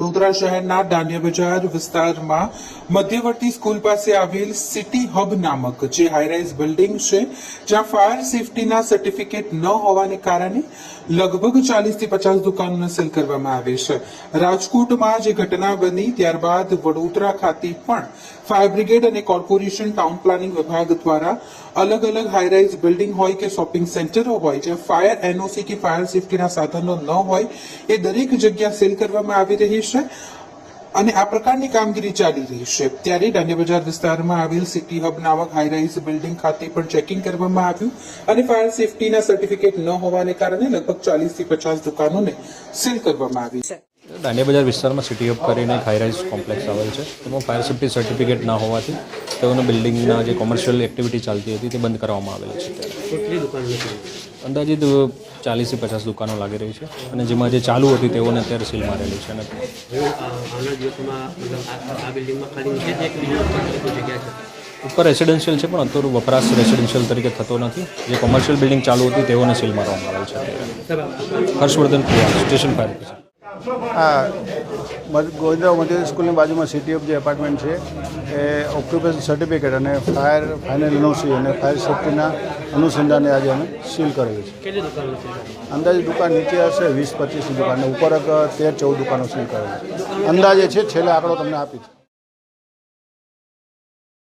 વડોદરા શહેરના દાંડિયા બજાર વિસ્તારમાં મધ્યવર્તી સ્કૂલ પાસે આવેલ સિટી હબ નામક જે હાઈરાઇઝ બિલ્ડિંગ છે, જ્યાં ફાયર સેફટીના સર્ટિફિકેટ ન હોવાને કારણે લગભગ ચાલીસથી પચાસ દુકાનોને સીલ કરવામાં આવી છે. રાજકોટમાં જે ઘટના બની ત્યારબાદ વડોદરા ખાતે પણ ફાયર બ્રિગેડ અને કોર્પોરેશન ટાઉન પ્લાનિંગ વિભાગ દ્વારા અલગ અલગ હાઈરાઇઝ બિલ્ડિંગ હોય કે શોપિંગ સેન્ટરો હોય, જ્યાં ફાયર એનઓસી કે ફાયર સેફટીના સાધનો ન હોય, એ દરેક જગ્યા સીલ કરવામાં આવી રહી છે અને આ પ્રકારની કામગીરી ચાલી રહી છે. ત્યારે દાંડિયા બજાર વિસ્તારમાં આવેલ સિટી હબ નામક હાઈરાઇઝ બિલ્ડિંગ ખાતે પણ ચેકિંગ કરવામાં આવ્યું અને ફાયર સેફટીના સર્ટિફિકેટ ન હોવાને કારણે લગભગ ચાલીસથી પચાસ દુકાનોને સીલ કરવામાં આવી. છે દાંડિયા બજાર વિસ્તારમાં સિટી હબ કરીને એક હાઈરાઇઝ કોમ્પ્લેક્સ આવેલ છે. તેમાં ફાયર સેફટી સર્ટિફિકેટ ના હોવાથી તેઓના બિલ્ડિંગના જે કોમર્શિયલ એક્ટિવિટી ચાલતી હતી તે બંધ કરવામાં આવેલી છે. કેટલી દુકાન અંદાજિત ચાલીસથી પચાસ દુકાનો લાગી રહી છે અને જેમાં જે ચાલુ હતી તેઓને અત્યારે સીલ મારેલી છે ઉપર રેસિડેન્શિયલ છે, પણ અત્યારે વપરાશ રેસિડેન્શિયલ તરીકે થતો નથી. જે કોમર્શિયલ બિલ્ડિંગ ચાલુ હતી તેઓને સીલ મારવામાં આવેલ છે હર્ષવર્ધન સ્ટેશન ફાયર હા ગોવિંદરાવ મધ્ય સ્કૂલની બાજુમાં સિટી ઓફ જે એપાર્ટમેન્ટ છે. એ ઓક્યુપેશન સર્ટિફિકેટ અને ફાયર ફાઇનલ એનઓસી અને ફાયર સેફ્ટીના અનુસંધાને આજે અમે સીલ કરેલું છે. અંદાજે દુકાન નીચે હશે વીસ પચીસની દુકાન ઉપર તેર ચૌદ દુકાનો સીલ કરેલી છે. અંદાજે છે છેલ્લે આંકડો તમને આપી છે